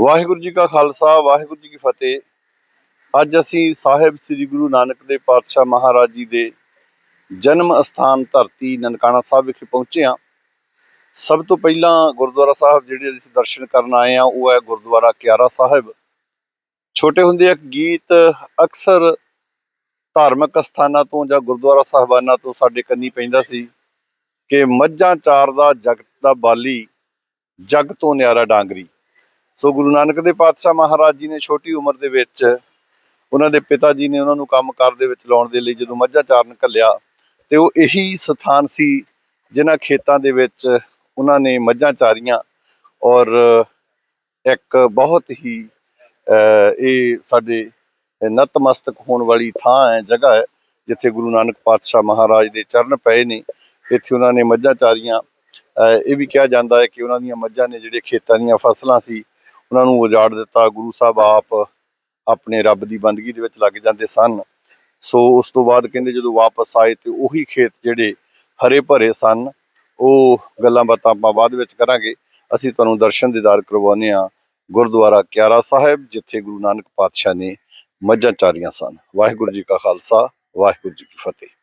ਵਾਹਿਗੁਰੂ ਜੀ ਕਾ ਖਾਲਸਾ, ਵਾਹਿਗੁਰੂ ਜੀ ਕੀ ਫਤਿਹ। ਅੱਜ ਅਸੀਂ ਸਾਹਿਬ ਸ੍ਰੀ ਗੁਰੂ ਨਾਨਕ ਦੇਵ ਪਾਤਸ਼ਾਹ ਮਹਾਰਾਜ ਜੀ ਦੇ ਜਨਮ ਅਸਥਾਨ ਧਰਤੀ ਨਨਕਾਣਾ ਸਾਹਿਬ ਵਿਖੇ ਪਹੁੰਚੇ ਹਾਂ। ਸਭ ਤੋਂ ਪਹਿਲਾਂ ਗੁਰਦੁਆਰਾ ਸਾਹਿਬ ਜਿਹੜੇ ਅਸੀਂ ਦਰਸ਼ਨ ਕਰਨ ਆਏ ਹਾਂ, ਉਹ ਹੈ ਗੁਰਦੁਆਰਾ ਕਿਆਰਾ ਸਾਹਿਬ। ਛੋਟੇ ਹੁੰਦੇ ਇੱਕ ਗੀਤ ਅਕਸਰ ਧਾਰਮਿਕ ਸਥਾਨਾਂ ਤੋਂ ਜਾਂ ਗੁਰਦੁਆਰਾ ਸਾਹਿਬਾਨਾਂ ਤੋਂ ਸਾਡੇ ਕੰਨੀ ਪੈਂਦਾ ਸੀ ਕਿ ਮੱਝਾਂ ਚਾਰ ਦਾ ਜਗਤ ਦਾ ਬਾਲੀ, ਜਗ ਤੋਂ ਨਿਆਰਾ ਡਾਂਗਰੀ। ਸੋ ਗੁਰੂ ਨਾਨਕ ਦੇ ਪਾਤਸ਼ਾਹ ਮਹਾਰਾਜ ਜੀ ਨੇ ਛੋਟੀ ਉਮਰ ਦੇ ਵਿੱਚ ਉਹਨਾਂ ਦੇ ਪਿਤਾ ਜੀ ਨੇ ਉਹਨਾਂ ਨੂੰ ਕੰਮ ਕਾਰ ਦੇ ਵਿੱਚ ਲਾਉਣ ਦੇ ਲਈ ਜਦੋਂ ਮੱਝਾਂ ਚਾਰਨ ਘੱਲਿਆ, ਤੇ ਉਹ ਇਹੀ ਸਥਾਨ ਸੀ ਜਿਨ੍ਹਾਂ ਖੇਤਾਂ ਦੇ ਵਿੱਚ ਉਹਨਾਂ ਨੇ ਮੱਝਾਂ ਚਾਰੀਆਂ ਔਰ ਇੱਕ ਬਹੁਤ ਹੀ ਇਹ ਸਾਡੇ ਨਤਮਸਤਕ ਹੋਣ ਵਾਲੀ ਥਾਂ ਹੈ, ਜਗ੍ਹਾ ਹੈ, ਜਿੱਥੇ ਗੁਰੂ ਨਾਨਕ ਪਾਤਸ਼ਾਹ ਮਹਾਰਾਜ ਦੇ ਚਰਨ ਪਏ ਨੇ, ਇੱਥੇ ਉਹਨਾਂ ਨੇ ਮੱਝਾਂ ਚਾਰੀਆਂ। ਇਹ ਵੀ ਕਿਹਾ ਜਾਂਦਾ ਹੈ ਕਿ ਉਹਨਾਂ ਦੀਆਂ ਮੱਝਾਂ ਨੇ ਜਿਹੜੇ ਖੇਤਾਂ ਦੀਆਂ ਫਸਲਾਂ ਸੀ ਉਹਨਾਂ ਨੂੰ ਉਜਾੜ ਦਿੱਤਾ, ਗੁਰੂ ਸਾਹਿਬ ਆਪ ਆਪਣੇ ਰੱਬ ਦੀ ਬੰਦਗੀ ਦੇ ਵਿੱਚ ਲੱਗ ਜਾਂਦੇ ਸਨ। ਸੋ ਉਸ ਤੋਂ ਬਾਅਦ ਕਹਿੰਦੇ ਜਦੋਂ ਵਾਪਸ ਆਏ ਤੇ ਉਹੀ ਖੇਤ ਜਿਹੜੇ ਹਰੇ ਭਰੇ ਸਨ, ਉਹ ਗੱਲਾਂ ਬਾਤਾਂ ਆਪਾਂ ਬਾਅਦ ਵਿੱਚ ਕਰਾਂਗੇ। ਅਸੀਂ ਤੁਹਾਨੂੰ ਦਰਸ਼ਨ ਦੀਦਾਰ ਕਰਵਾਉਂਦੇ ਆ ਗੁਰਦੁਆਰਾ ਕਿਆਰਾ ਸਾਹਿਬ, ਜਿੱਥੇ ਗੁਰੂ ਨਾਨਕ ਪਾਤਸ਼ਾਹ ਨੇ ਮੱਝਾਂ ਚਾਰੀਆਂ ਸਨ। ਵਾਹਿਗੁਰੂ ਜੀ ਕਾ ਖਾਲਸਾ, ਵਾਹਿਗੁਰੂ ਜੀ ਕੀ ਫਤਿਹ।